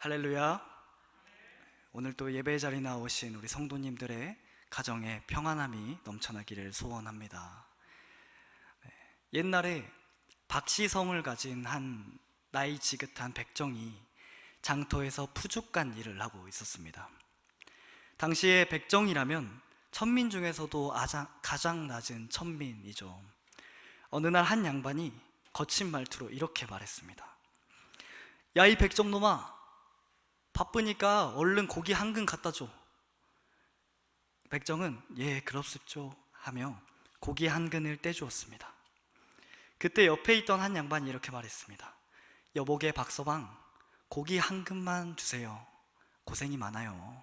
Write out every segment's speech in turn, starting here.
할렐루야. 오늘 또 예배 자리 나오신 우리 성도님들의 가정에 평안함이 넘쳐나기를 소원합니다. 네, 옛날에 박시성을 가진 한 나이 지긋한 백정이 장터에서 푸죽간 일을 하고 있었습니다. 당시에 백정이라면 천민 중에서도 가장 낮은 천민이죠. 어느 날 한 양반이 거친 말투로 이렇게 말했습니다. 야 이 백정놈아 바쁘니까 얼른 고기 한 근 갖다 줘. 백정은 예 그렇습죠 하며 고기 한 근을 떼주었습니다. 그때 옆에 있던 한 양반이 이렇게 말했습니다. 여보게 박서방 고기 한 근만 주세요. 고생이 많아요.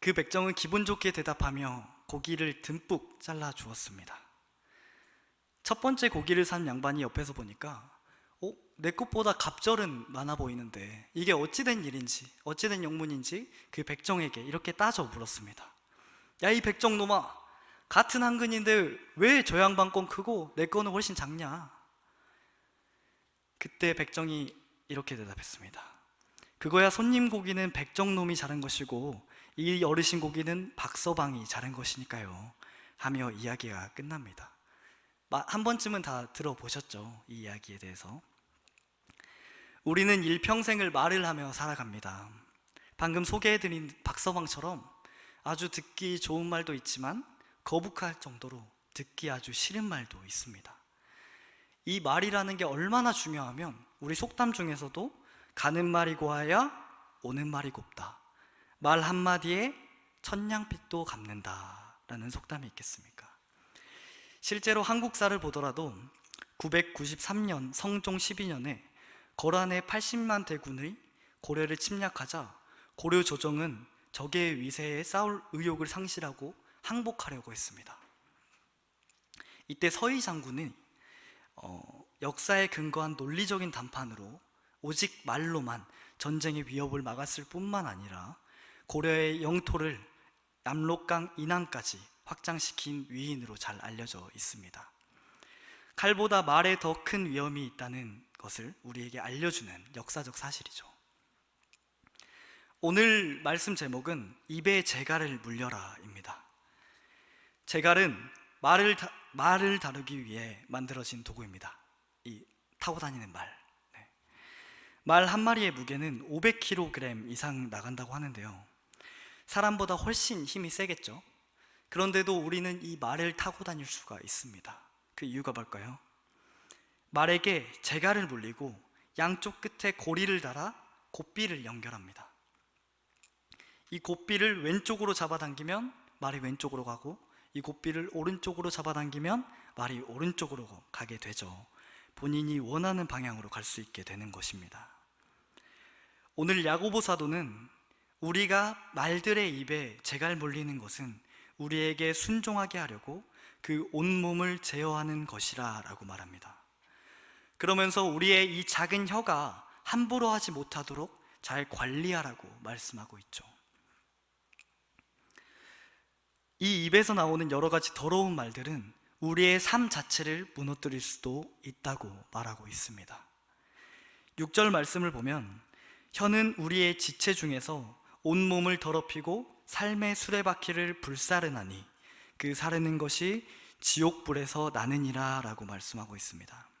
그 백정은 기분 좋게 대답하며 고기를 듬뿍 잘라 주었습니다. 첫 번째 고기를 산 양반이 옆에서 보니까 어? 내 것보다 갑절은 많아 보이는데 이게 어찌된 일인지 어찌된 영문인지 그 백정에게 이렇게 따져 물었습니다. 야 이 백정 놈아 같은 한근인데 왜 저 양반 건 크고 내 거는 훨씬 작냐? 그때 백정이 이렇게 대답했습니다. 그거야 손님 고기는 백정 놈이 자른 것이고 이 어르신 고기는 박서방이 자른 것이니까요. 하며 이야기가 끝납니다. 마- 한 번쯤은 다 들어보셨죠? 이 이야기에 대해서 우리는 일평생을 말을 하며 살아갑니다. 방금 소개해드린 박서방처럼 아주 듣기 좋은 말도 있지만 거북할 정도로 듣기 아주 싫은 말도 있습니다. 이 말이라는 게 얼마나 중요하면 우리 속담 중에서도 가는 말이 고와야 오는 말이 곱다. 말 한마디에 천냥빚도 갚는다. 라는 속담이 있겠습니까? 실제로 한국사를 보더라도 993년 성종 12년에 거란의 80만 대군의 고려를 침략하자 고려 조정은 적의 위세에 싸울 의욕을 상실하고 항복하려고 했습니다. 이때 서희 장군은 어, 역사에 근거한 논리적인 담판으로 오직 말로만 전쟁의 위협을 막았을 뿐만 아니라 고려의 영토를 남록강 이남까지 확장시킨 위인으로 잘 알려져 있습니다. 칼보다 말에 더 큰 위험이 있다는 것을 우리에게 알려주는 역사적 사실이죠. 오늘 말씀 제목은 입에 재갈을 물려라입니다. 재갈은 말을 다, 말을 다루기 위해 만들어진 도구입니다. 이 타고 다니는 말. 네. 말한 마리의 무게는 500kg 이상 나간다고 하는데요. 사람보다 훨씬 힘이 세겠죠. 그런데도 우리는 이 말을 타고 다닐 수가 있습니다. 그 이유가 뭘까요? 말에게 재갈을 물리고 양쪽 끝에 고리를 달아 곱비를 연결합니다. 이 곱비를 왼쪽으로 잡아당기면 말이 왼쪽으로 가고 이 곱비를 오른쪽으로 잡아당기면 말이 오른쪽으로 가게 되죠. 본인이 원하는 방향으로 갈 수 있게 되는 것입니다. 오늘 야고보 사도는 우리가 말들의 입에 재갈 물리는 것은 우리에게 순종하게 하려고 그 온몸을 제어하는 것이라 라고 말합니다. 그러면서 우리의 이 작은 혀가 함부로 하지 못하도록 잘 관리하라고 말씀하고 있죠. 이 입에서 나오는 여러 가지 더러운 말들은 우리의 삶 자체를 무너뜨릴 수도 있다고 말하고 있습니다. 6절 말씀을 보면 혀는 우리의 지체 중에서 온몸을 더럽히고 삶의 수레바퀴를 불사르나니 그 사르는 것이 지옥불에서 나느니라 라고 말씀하고 있습니다.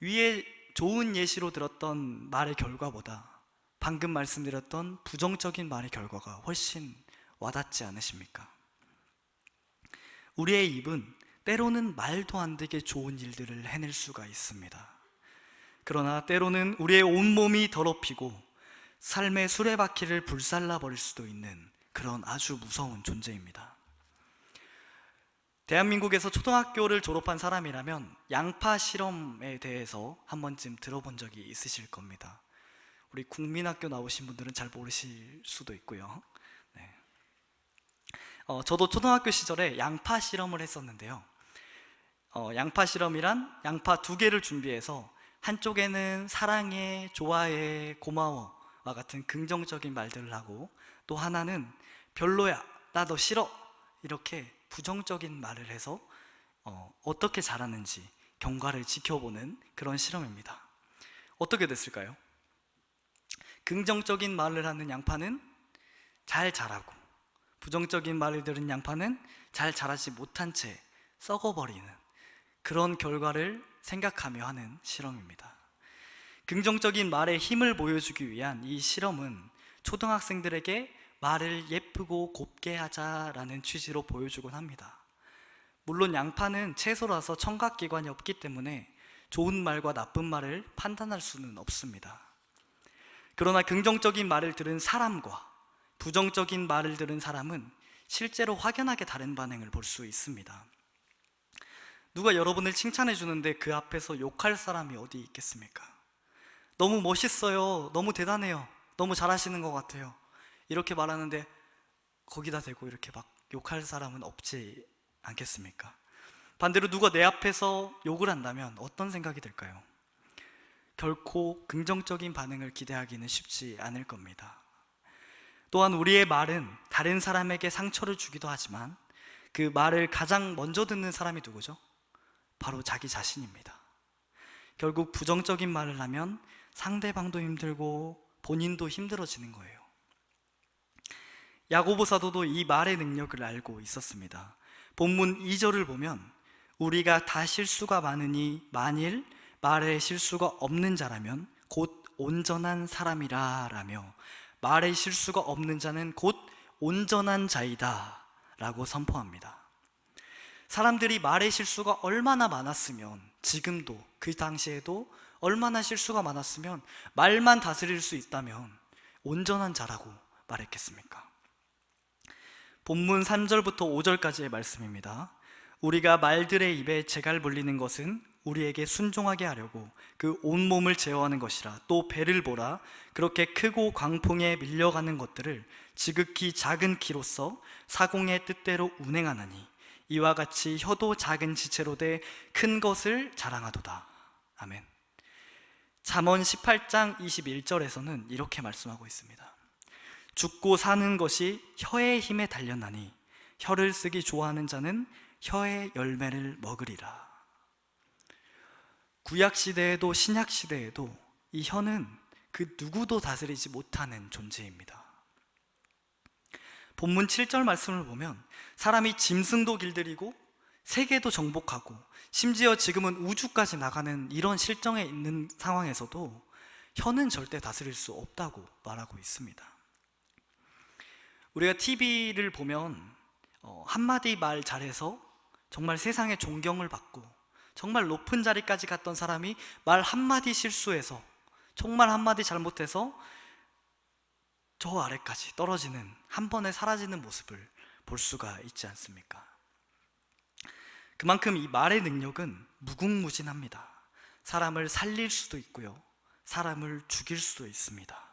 위에 좋은 예시로 들었던 말의 결과보다 방금 말씀드렸던 부정적인 말의 결과가 훨씬 와닿지 않으십니까? 우리의 입은 때로는 말도 안 되게 좋은 일들을 해낼 수가 있습니다. 그러나 때로는 우리의 온몸이 더럽히고 삶의 수레바퀴를 불살라 버릴 수도 있는 그런 아주 무서운 존재입니다. 대한민국에서 초등학교를 졸업한 사람이라면 양파 실험에 대해서 한 번쯤 들어본 적이 있으실 겁니다. 우리 국민학교 나오신 분들은 잘 모르실 수도 있고요. 네. 어, 저도 초등학교 시절에 양파 실험을 했었는데요. 어, 양파 실험이란 양파 두 개를 준비해서 한쪽에는 사랑해, 좋아해, 고마워와 같은 긍정적인 말들을 하고 또 하나는 별로야, 나 너 싫어 이렇게 부정적인 말을 해서 어, 어떻게 자라는지 경과를 지켜보는 그런 실험입니다. 어떻게 됐을까요? 긍정적인 말을 하는 양파는 잘 자라고 부정적인 말을 들은 양파는 잘 자라지 못한 채 썩어버리는 그런 결과를 생각하며 하는 실험입니다. 긍정적인 말에 힘을 보여주기 위한 이 실험은 초등학생들에게 말을 예쁘고 곱게 하자라는 취지로 보여주곤 합니다. 물론 양파는 채소라서 청각기관이 없기 때문에 좋은 말과 나쁜 말을 판단할 수는 없습니다. 그러나 긍정적인 말을 들은 사람과 부정적인 말을 들은 사람은 실제로 확연하게 다른 반응을 볼 수 있습니다. 누가 여러분을 칭찬해 주는데 그 앞에서 욕할 사람이 어디 있겠습니까? 너무 멋있어요. 너무 대단해요. 너무 잘하시는 것 같아요. 이렇게 말하는데 거기다 대고 이렇게 막 욕할 사람은 없지 않겠습니까? 반대로 누가 내 앞에서 욕을 한다면 어떤 생각이 들까요? 결코 긍정적인 반응을 기대하기는 쉽지 않을 겁니다. 또한 우리의 말은 다른 사람에게 상처를 주기도 하지만 그 말을 가장 먼저 듣는 사람이 누구죠? 바로 자기 자신입니다. 결국 부정적인 말을 하면 상대방도 힘들고 본인도 힘들어지는 거예요. 야고보 사도도 이 말의 능력을 알고 있었습니다. 본문 2절을 보면 우리가 다 실수가 많으니 만일 말에 실수가 없는 자라면 곧 온전한 사람이라 라며 말에 실수가 없는 자는 곧 온전한 자이다 라고 선포합니다. 사람들이 말의 실수가 얼마나 많았으면 지금도 그 당시에도 얼마나 실수가 많았으면 말만 다스릴 수 있다면 온전한 자라고 말했겠습니까? 본문 3절부터 5절까지의 말씀입니다. 우리가 말들의 입에 재갈 물리는 것은 우리에게 순종하게 하려고 그 온몸을 제어하는 것이라 또 배를 보라. 그렇게 크고 광풍에 밀려가는 것들을 지극히 작은 키로서 사공의 뜻대로 운행하나니 이와 같이 혀도 작은 지체로 돼 큰 것을 자랑하도다. 아멘. 잠언 18장 21절에서는 이렇게 말씀하고 있습니다 죽고 사는 것이 혀의 힘에 달렸나니 혀를 쓰기 좋아하는 자는 혀의 열매를 먹으리라 구약 시대에도 신약 시대에도 이 혀는 그 누구도 다스리지 못하는 존재입니다. 본문 7절 말씀을 보면 사람이 짐승도 길들이고 세계도 정복하고 심지어 지금은 우주까지 나가는 이런 실정에 있는 상황에서도 혀는 절대 다스릴 수 없다고 말하고 있습니다. 우리가 TV를 보면 어, 한마디 말 잘해서 정말 세상에 존경을 받고 정말 높은 자리까지 갔던 사람이 말 한마디 실수해서 정말 한마디 잘못해서 저 아래까지 떨어지는 한 번에 사라지는 모습을 볼 수가 있지 않습니까? 그만큼 이 말의 능력은 무궁무진합니다. 사람을 살릴 수도 있고요. 사람을 죽일 수도 있습니다.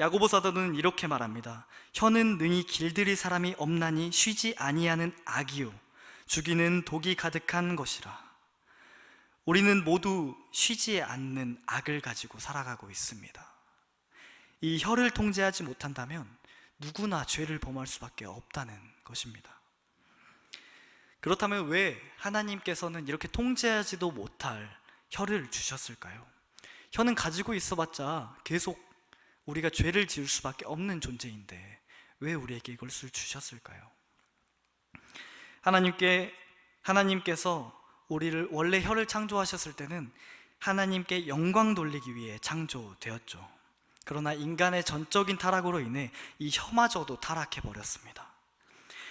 야고보 사도는 이렇게 말합니다. 혀는 능히 길들일 사람이 없나니 쉬지 아니하는 악이요 죽이는 독이 가득한 것이라. 우리는 모두 쉬지 않는 악을 가지고 살아가고 있습니다. 이 혀를 통제하지 못한다면 누구나 죄를 범할 수밖에 없다는 것입니다. 그렇다면 왜 하나님께서는 이렇게 통제하지도 못할 혀를 주셨을까요? 혀는 가지고 있어 봤자 계속 우리가 죄를 지을 수밖에 없는 존재인데 왜 우리에게 이것을 주셨을까요? 하나님께 하나님께서 우리를 원래 혀를 창조하셨을 때는 하나님께 영광 돌리기 위해 창조되었죠. 그러나 인간의 전적인 타락으로 인해 이 혀마저도 타락해 버렸습니다.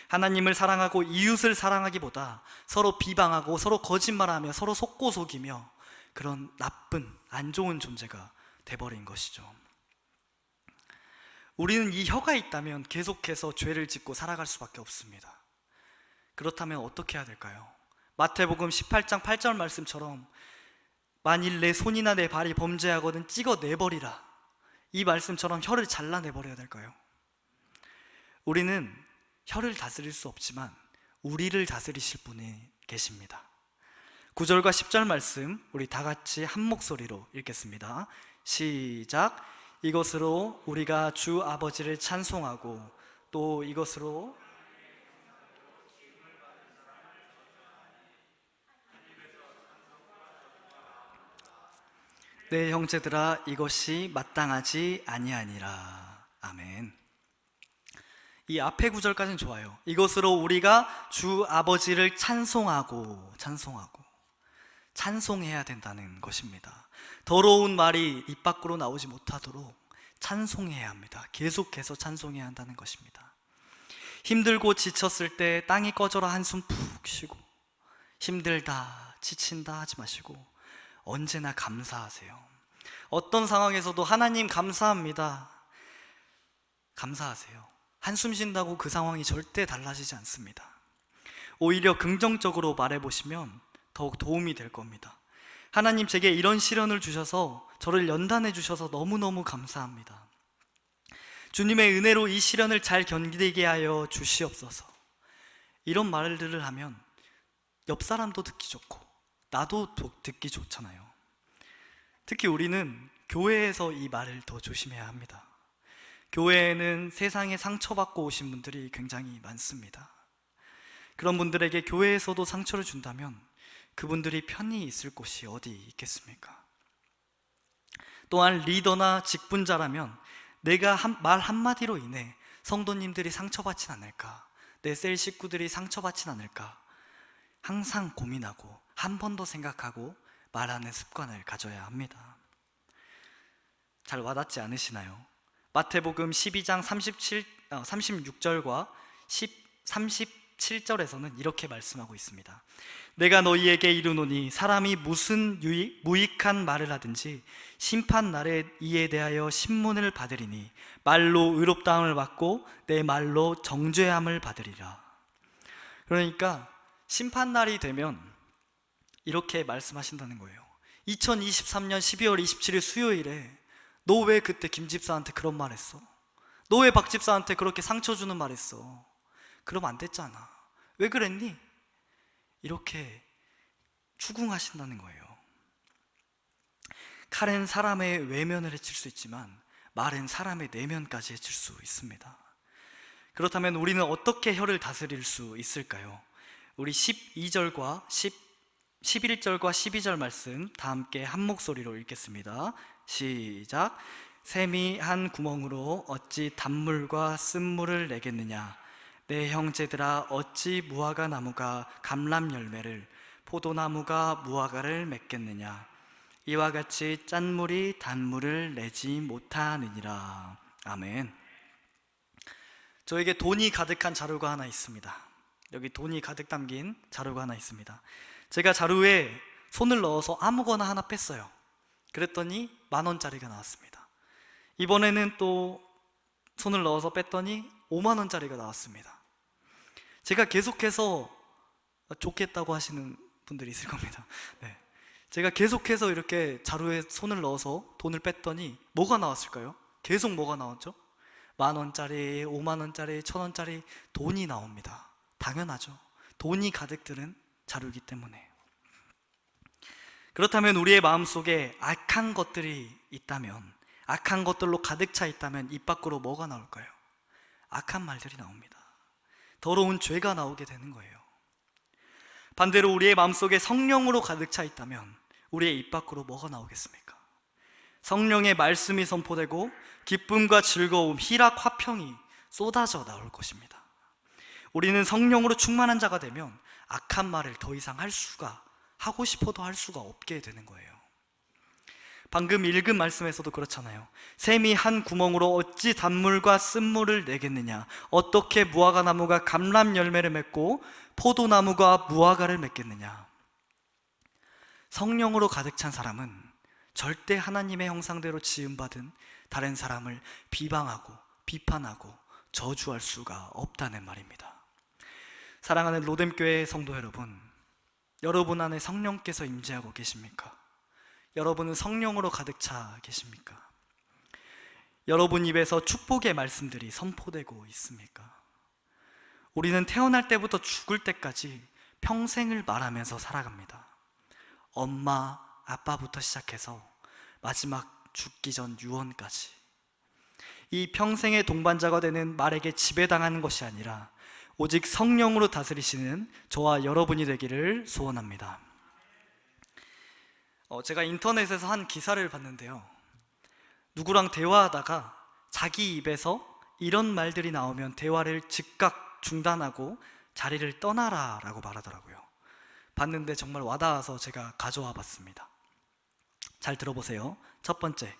하나님을 사랑하고 이웃을 사랑하기보다 서로 비방하고 서로 거짓말하며 서로 속고 속이며 그런 나쁜 안 좋은 존재가 돼버린 것이죠. 우리는 이 혀가 있다면 계속해서 죄를 짓고 살아갈 수밖에 없습니다. 그렇다면 어떻게 해야 될까요? 마태복음 18장 8절 말씀처럼 만일 내 손이나 내 발이 범죄하거든 찍어 내버리라. 이 말씀처럼 혀를 잘라내 버려야 될까요? 우리는 혀를 다스릴 수 없지만 우리를 다스리실 분이 계십니다. 9절과 10절 말씀 우리 다 같이 한 목소리로 읽겠습니다. 시작. 이것으로 우리가 주 아버지를 찬송하고 또 이것으로 내 형제들아 이것이 마땅하지 아니하니라. 아멘. 이 앞에 구절까지는 좋아요. 이것으로 우리가 주 아버지를 찬송하고 찬송하고 찬송해야 된다는 것입니다. 더러운 말이 입 밖으로 나오지 못하도록 찬송해야 합니다. 계속해서 찬송해야 한다는 것입니다. 힘들고 지쳤을 때 땅이 꺼져라 한숨 푹 쉬고 힘들다 지친다 하지 마시고 언제나 감사하세요. 어떤 상황에서도 하나님 감사합니다. 감사하세요. 한숨 쉰다고 그 상황이 절대 달라지지 않습니다. 오히려 긍정적으로 말해 보시면 더욱 도움이 될 겁니다. 하나님 제게 이런 시련을 주셔서 저를 연단해 주셔서 너무너무 감사합니다. 주님의 은혜로 이 시련을 잘 견디게 하여 주시옵소서. 이런 말들을 하면 옆 사람도 듣기 좋고 나도 도- 듣기 좋잖아요. 특히 우리는 교회에서 이 말을 더 조심해야 합니다. 교회에는 세상에 상처받고 오신 분들이 굉장히 많습니다. 그런 분들에게 교회에서도 상처를 준다면 그분들이 편히 있을 곳이 어디 있겠습니까? 또한 리더나 직분자라면 내가 한, 말 한마디로 인해 성도님들이 상처받진 않을까, 내 셀 식구들이 상처받진 않을까, 항상 고민하고 한 번 더 생각하고 말하는 습관을 가져야 합니다. 잘 와닿지 않으시나요? 마태복음 12장 37, 어, 36절과 10, 37절에서는 이렇게 말씀하고 있습니다. 내가 너희에게 이르노니 사람이 무슨 유익, 무익한 말을 하든지 심판 날에 이에 대하여 신문을 받으리니 말로 의롭다함을 받고 내 말로 정죄함을 받으리라. 그러니까 심판 날이 되면 이렇게 말씀하신다는 거예요. 2023년 12월 27일 수요일에 너 왜 그때 김 집사한테 그런 말 했어? 너 왜 박 집사한테 그렇게 상처 주는 말 했어? 그럼 안 됐잖아. 왜 그랬니? 이렇게 추궁하신다는 거예요. 칼은 사람의 외면을 해칠 수 있지만 말은 사람의 내면까지 해칠 수 있습니다. 그렇다면 우리는 어떻게 혀를 다스릴 수 있을까요? 우리 12절과 10, 11절과 12절 말씀 다 함께 한 목소리로 읽겠습니다. 시작. 샘이 한 구멍으로 어찌 단물과 쓴물을 내겠느냐? 내 형제들아 어찌 무화과 나무가 감람 열매를 포도나무가 무화과를 맺겠느냐? 이와 같이 짠물이 단물을 내지 못하느니라. 아멘. 저에게 돈이 가득한 자루가 하나 있습니다. 여기 돈이 가득 담긴 자루가 하나 있습니다. 제가 자루에 손을 넣어서 아무거나 하나 뺐어요. 그랬더니 만 원짜리가 나왔습니다. 이번에는 또 손을 넣어서 뺐더니 5만 원짜리가 나왔습니다. 제가 계속해서 좋겠다고 하시는 분들이 있을 겁니다. 네. 제가 계속해서 이렇게 자루에 손을 넣어서 돈을 뺐더니 뭐가 나왔을까요? 계속 뭐가 나왔죠? 만 원짜리, 5만 원짜리, 천 원짜리 돈이 나옵니다. 당연하죠. 돈이 가득 들은 자루이기 때문에. 그렇다면 우리의 마음 속에 악한 것들이 있다면, 악한 것들로 가득 차 있다면 입 밖으로 뭐가 나올까요? 악한 말들이 나옵니다. 더러운 죄가 나오게 되는 거예요. 반대로 우리의 마음속에 성령으로 가득 차 있다면 우리의 입 밖으로 뭐가 나오겠습니까? 성령의 말씀이 선포되고 기쁨과 즐거움, 희락, 화평이 쏟아져 나올 것입니다. 우리는 성령으로 충만한 자가 되면 악한 말을 더 이상 할 수가 하고 싶어도 할 수가 없게 되는 거예요. 방금 읽은 말씀에서도 그렇잖아요. 샘이 한 구멍으로 어찌 단물과 쓴물을 내겠느냐? 어떻게 무화과 나무가 감람 열매를 맺고 포도나무가 무화과를 맺겠느냐? 성령으로 가득 찬 사람은 절대 하나님의 형상대로 지음받은 다른 사람을 비방하고 비판하고 저주할 수가 없다는 말입니다. 사랑하는 로뎀교회 성도 여러분, 여러분 안에 성령께서 임재하고 계십니까? 여러분은 성령으로 가득 차 계십니까? 여러분 입에서 축복의 말씀들이 선포되고 있습니까? 우리는 태어날 때부터 죽을 때까지 평생을 말하면서 살아갑니다. 엄마, 아빠부터 시작해서 마지막 죽기 전 유언까지. 이 평생의 동반자가 되는 말에게 지배당하는 것이 아니라 오직 성령으로 다스리시는 저와 여러분이 되기를 소원합니다. 어, 제가 인터넷에서 한 기사를 봤는데요. 누구랑 대화하다가 자기 입에서 이런 말들이 나오면 대화를 즉각 중단하고 자리를 떠나라 라고 말하더라고요. 봤는데 정말 와닿아서 제가 가져와 봤습니다. 잘 들어보세요. 첫 번째,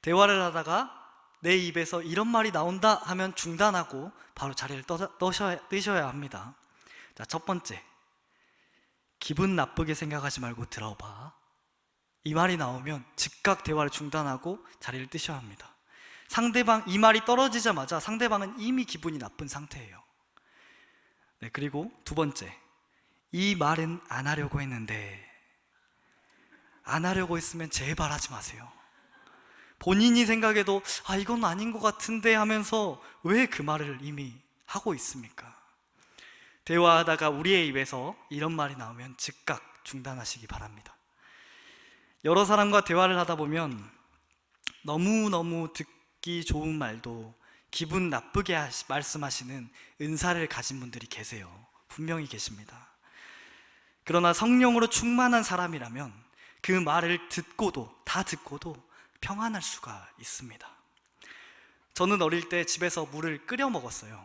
대화를 하다가 내 입에서 이런 말이 나온다 하면 중단하고 바로 자리를 떠, 떠셔야, 합니다. 자, 첫 번째, 기분 나쁘게 생각하지 말고 들어봐. 이 말이 나오면 즉각 대화를 중단하고 자리를 뜨셔야 합니다. 상대방 이 말이 떨어지자마자 상대방은 이미 기분이 나쁜 상태예요. 네, 그리고 두 번째. 이 말은 안 하려고 했는데 안 하려고 했으면 제발 하지 마세요. 본인이 생각해도 아 이건 아닌 것 같은데 하면서 왜 그 말을 이미 하고 있습니까? 대화하다가 우리의 입에서 이런 말이 나오면 즉각 중단하시기 바랍니다. 여러 사람과 대화를 하다 보면 너무너무 듣기 좋은 말도 기분 나쁘게 하시- 말씀하시는 은사를 가진 분들이 계세요. 분명히 계십니다. 그러나 성령으로 충만한 사람이라면 그 말을 듣고도, 다 듣고도 평안할 수가 있습니다. 저는 어릴 때 집에서 물을 끓여 먹었어요.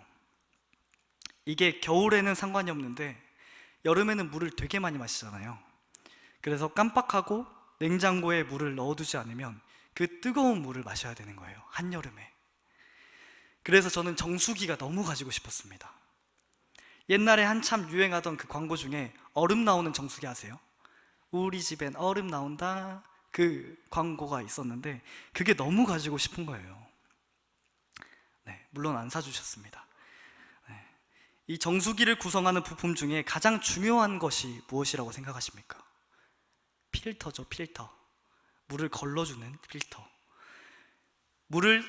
이게 겨울에는 상관이 없는데 여름에는 물을 되게 많이 마시잖아요. 그래서 깜빡하고 냉장고에 물을 넣어두지 않으면 그 뜨거운 물을 마셔야 되는 거예요. 한여름에. 그래서 저는 정수기가 너무 가지고 싶었습니다. 옛날에 한참 유행하던 그 광고 중에 얼음 나오는 정수기 아세요? 우리 집엔 얼음 나온다. 그 광고가 있었는데 그게 너무 가지고 싶은 거예요. 네, 물론 안 사주셨습니다. 네, 이 정수기를 구성하는 부품 중에 가장 중요한 것이 무엇이라고 생각하십니까? 필터죠, 필터. 물을 걸러주는 필터. 물을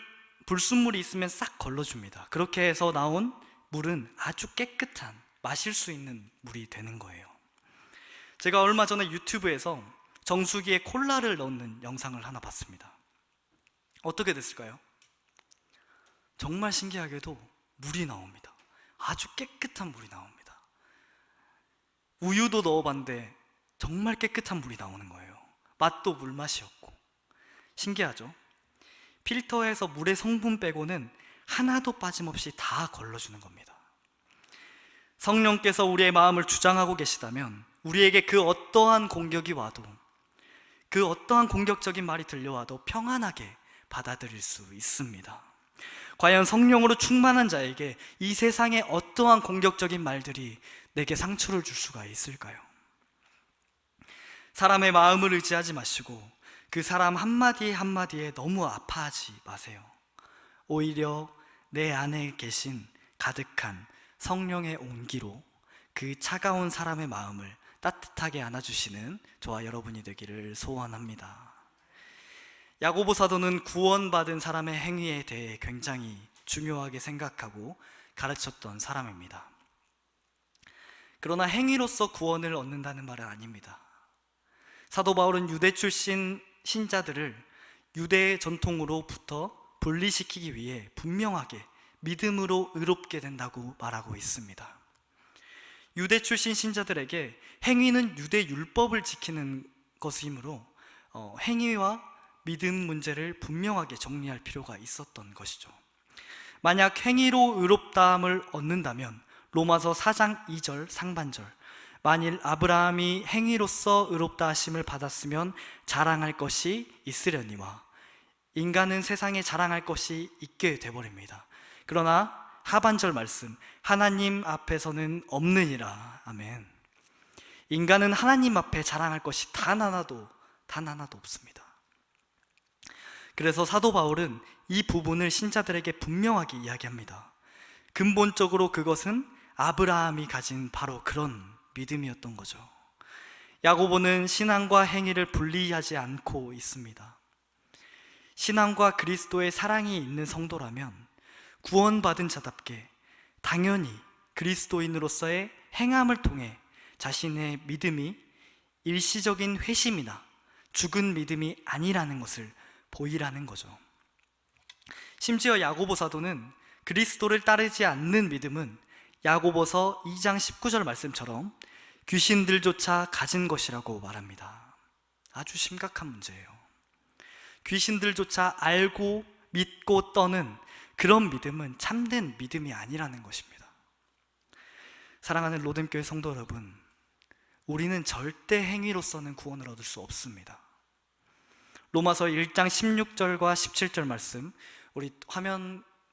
불순물이 있으면 싹 걸러줍니다. 그렇게 해서 나온 물은 아주 깨끗한 마실 수 있는 물이 되는 거예요. 제가 얼마 전에 유튜브에서 정수기에 콜라를 넣는 영상을 하나 봤습니다. 어떻게 됐을까요? 정말 신기하게도 물이 나옵니다. 아주 깨끗한 물이 나옵니다. 우유도 넣어봤는데 정말 깨끗한 물이 나오는 거예요. 맛도 물맛이었고. 신기하죠? 필터에서 물의 성분 빼고는 하나도 빠짐없이 다 걸러주는 겁니다. 성령께서 우리의 마음을 주장하고 계시다면 우리에게 그 어떠한 공격이 와도 그 어떠한 공격적인 말이 들려와도 평안하게 받아들일 수 있습니다. 과연 성령으로 충만한 자에게 이 세상의 어떠한 공격적인 말들이 내게 상처를 줄 수가 있을까요? 사람의 마음을 의지하지 마시고 그 사람 한마디 한마디에 너무 아파하지 마세요. 오히려 내 안에 계신 가득한 성령의 온기로 그 차가운 사람의 마음을 따뜻하게 안아주시는 저와 여러분이 되기를 소원합니다. 야고보 사도는 구원받은 사람의 행위에 대해 굉장히 중요하게 생각하고 가르쳤던 사람입니다. 그러나 행위로서 구원을 얻는다는 말은 아닙니다. 사도 바울은 유대 출신 신자들을 유대의 전통으로부터 분리시키기 위해 분명하게 믿음으로 의롭게 된다고 말하고 있습니다. 유대 출신 신자들에게 행위는 유대 율법을 지키는 것이므로 어, 행위와 믿음 문제를 분명하게 정리할 필요가 있었던 것이죠. 만약 행위로 의롭다함을 얻는다면 로마서 4장 2절 상반절 만일 아브라함이 행위로서 의롭다 하심을 받았으면 자랑할 것이 있으려니와 인간은 세상에 자랑할 것이 있게 돼버립니다. 그러나 하반절 말씀 하나님 앞에서는 없느니라 아멘. 인간은 하나님 앞에 자랑할 것이 단 하나도 단 하나도 없습니다. 그래서 사도 바울은 이 부분을 신자들에게 분명하게 이야기합니다. 근본적으로 그것은 아브라함이 가진 바로 그런 믿음이었던 거죠. 야고보는 신앙과 행위를 분리하지 않고 있습니다. 신앙과 그리스도의 사랑이 있는 성도라면 구원받은 자답게 당연히 그리스도인으로서의 행함을 통해 자신의 믿음이 일시적인 회심이나 죽은 믿음이 아니라는 것을 보이라는 거죠. 심지어 야고보 사도는 그리스도를 따르지 않는 믿음은 야고보서 2장 19절 말씀처럼 귀신들조차 가진 것이라고 말합니다. 아주 심각한 문제예요. 귀신들조차 알고 믿고 떠는 그런 믿음은 참된 믿음이 아니라는 것입니다. 사랑하는 로뎀교회 성도 여러분, 우리는 절대 행위로서는 구원을 얻을 수 없습니다. 로마서 1장 16절과 17절 말씀 우리 화면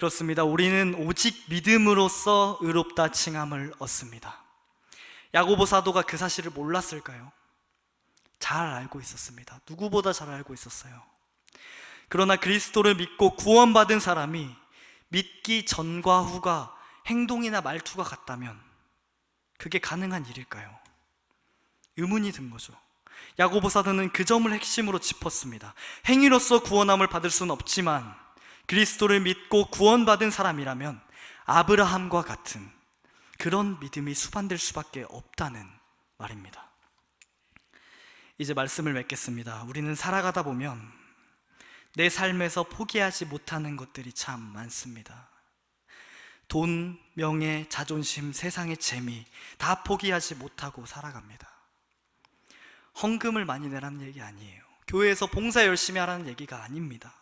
그렇습니다. 우리는 오직 믿음으로써 의롭다 칭함을 얻습니다. 야고보 사도가 그 사실을 몰랐을까요? 잘 알고 있었습니다. 누구보다 잘 알고 있었어요. 그러나 그리스도를 믿고 구원받은 사람이 믿기 전과 후가 행동이나 말투가 같다면 그게 가능한 일일까요? 의문이 든 거죠. 야고보 사도는 그 점을 핵심으로 짚었습니다. 행위로서 구원함을 받을 수는 없지만 그리스도를 믿고 구원받은 사람이라면 아브라함과 같은 그런 믿음이 수반될 수밖에 없다는 말입니다. 이제 말씀을 맺겠습니다. 우리는 살아가다 보면 내 삶에서 포기하지 못하는 것들이 참 많습니다. 돈, 명예, 자존심, 세상의 재미 다 포기하지 못하고 살아갑니다. 헌금을 많이 내라는 얘기 아니에요. 교회에서 봉사 열심히 하라는 얘기가 아닙니다.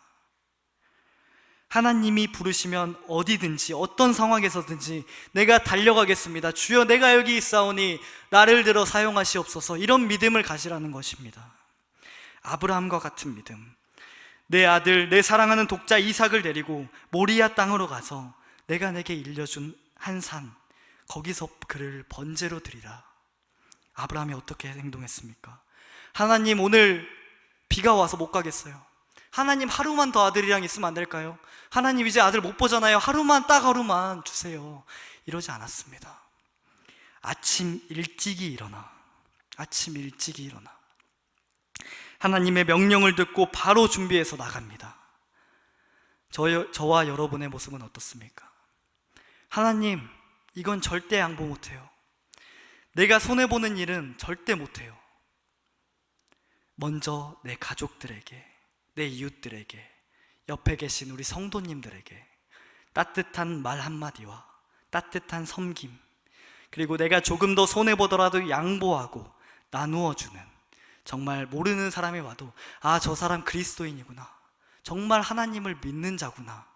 하나님이 부르시면 어디든지 어떤 상황에서든지 내가 달려가겠습니다. 주여 내가 여기 있사오니 나를 들어 사용하시옵소서 이런 믿음을 가지라는 것입니다. 아브라함과 같은 믿음. 내 아들, 내 사랑하는 독자 이삭을 데리고 모리아 땅으로 가서 내가 내게 일려준 한 산, 거기서 그를 번제로 드리라. 아브라함이 어떻게 행동했습니까? 하나님 오늘 비가 와서 못 가겠어요. 하나님 하루만 더 아들이랑 있으면 안 될까요? 하나님 이제 아들 못 보잖아요. 하루만 딱 하루만 주세요. 이러지 않았습니다. 아침 일찍이 일어나. 아침 일찍이 일어나. 하나님의 명령을 듣고 바로 준비해서 나갑니다. 저, 저와 여러분의 모습은 어떻습니까? 하나님, 이건 절대 양보 못해요. 내가 손해보는 일은 절대 못해요. 먼저 내 가족들에게, 내 이웃들에게, 옆에 계신 우리 성도님들에게 따뜻한 말 한마디와 따뜻한 섬김, 그리고 내가 조금 더 손해보더라도 양보하고 나누어주는 정말 모르는 사람이 와도 아, 저 사람 그리스도인이구나. 정말 하나님을 믿는 자구나.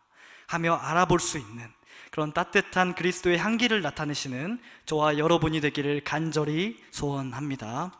하며 알아볼 수 있는 그런 따뜻한 그리스도의 향기를 나타내시는 저와 여러분이 되기를 간절히 소원합니다.